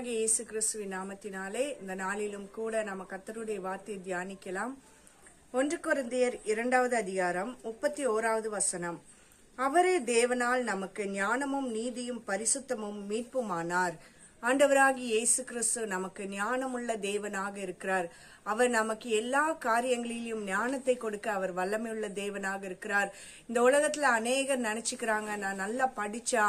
ஆண்டவராகிய இயேசு கிறிஸ்துவின் நாமத்தினாலே இந்த நாளிலும் கூட நம்ம கர்த்தருடைய வார்த்தையை தியானிக்கலாம். ஒன்று கொரிந்தியர் இரண்டாவது அதிகாரம் முப்பத்தி ஓராவது வசனம். அவரே தேவனால் நமக்கு ஞானமும் நீதியும் பரிசுத்தமும் மீட்புமானார். ஆண்டவராகி இயேசு கிறிஸ்து நமக்கு ஞானமுள்ள தேவனாக இருக்கிறார். அவர் நமக்கு எல்லா காரியங்களிலும் ஞானத்தை கொடுக்க அவர் வல்லமையுள்ள தேவனாக இருக்கிறார். இந்த உலகத்துல அநேகர் நினைச்சுக்கிறாங்க நான் நல்லா படிச்சா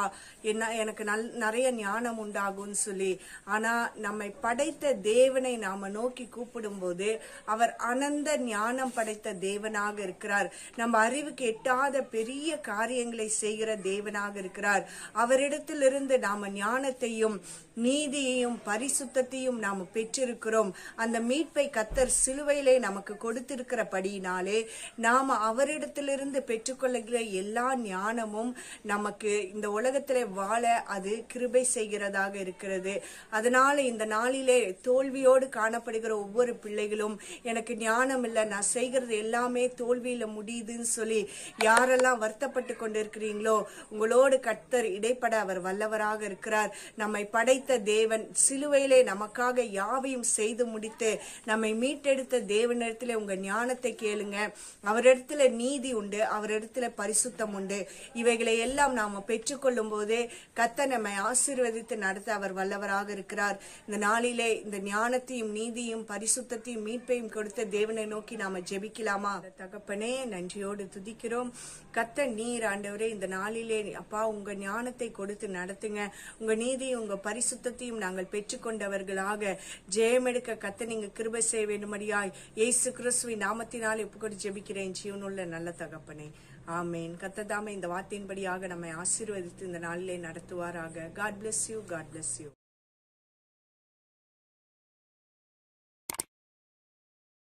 என்ன எனக்கு நல் நிறைய ஞானம் உண்டாகும்னு சொல்லி. ஆனா நம்மை படைத்த தேவனை நாம நோக்கி கூப்பிடும்போது அவர் அனந்த ஞானம் படைத்த தேவனாக இருக்கிறார். நம்ம அறிவுக்கு எட்டாத பெரிய காரியங்களை செய்கிற தேவனாக இருக்கிறார். அவரிடத்திலிருந்து நாம ஞானத்தையும் நீதியையும் பரிசுத்தையும் நாம் பெற்றிருக்கிறோம். அந்த மீட்பை கத்தர் சிலுவையிலே நமக்கு கொடுத்திருக்கிறபடியினாலே நாம் அவரிடத்திலிருந்து பெற்றுக்கொள்ளுகிற எல்லா ஞானமும் நமக்கு இந்த உலகத்திலே வாழ அது கிருபை செய்கிறதாக இருக்கிறது. அதனால இந்த நாளிலே தோல்வியோடு காணப்படுகிற ஒவ்வொரு பிள்ளைகளும் எனக்கு ஞானம் இல்லை நான் செய்கிறது எல்லாமே தோல்வியில முடியுதுன்னு சொல்லி யாரெல்லாம் வருத்தப்பட்டு கொண்டிருக்கிறீங்களோ உங்களோடு கர்த்தர் இடைப்பட அவர் வல்லவராக இருக்கிறார். நம்மை படைத்த தேவன் சிலுவையிலே நமக்காக யாவையும் செய்து முடித்து நம்மை மீட்டெடுத்த தேவனிடத்துல உங்க ஞானத்தை கேளுங்க. அவரிடத்துல நீதி உண்டு அவரிடத்துல பரிசுத்தம் உண்டு. இவைகளை எல்லாம் நாம பெற்றுக்கொள்ளும் போதே கத்த நம்மை ஆசீர்வதித்து நடத்த அவர் வல்லவராக இருக்கிறார். இந்த நாளிலே இந்த ஞானத்தையும் நீதியும் பரிசுத்தையும் மீட்பையும் கொடுத்த தேவனை நோக்கி நாம ஜெபிக்கலாமா? தகப்பனே நன்றியோடு துதிக்கிறோம். கத்த நீர் ஆண்டவரே இந்த நாளிலே அப்பா உங்க ஞானத்தை கொடுத்து நடத்துங்க. உங்க நீதியும் உங்க பரிசுத்தையும் நாங்கள் பெற்றுக்கொண்டவர்களாக. ஜெயமெடுக்க கத்த நீங்க கிருபை செய்ய வேண்டுமடியாய் இயேசு கிறிஸ்துவை நாமத்தினால் எப்படி ஜெபிக்கிறேன். ஜீவனுள்ள நல்ல தகப்பனே. ஆமேன். கத்ததாமே இந்த வார்த்தையின்படியாக நம்மை ஆசீர்வதித்து இந்த நாளிலே நடத்துவாராக. God bless you God bless you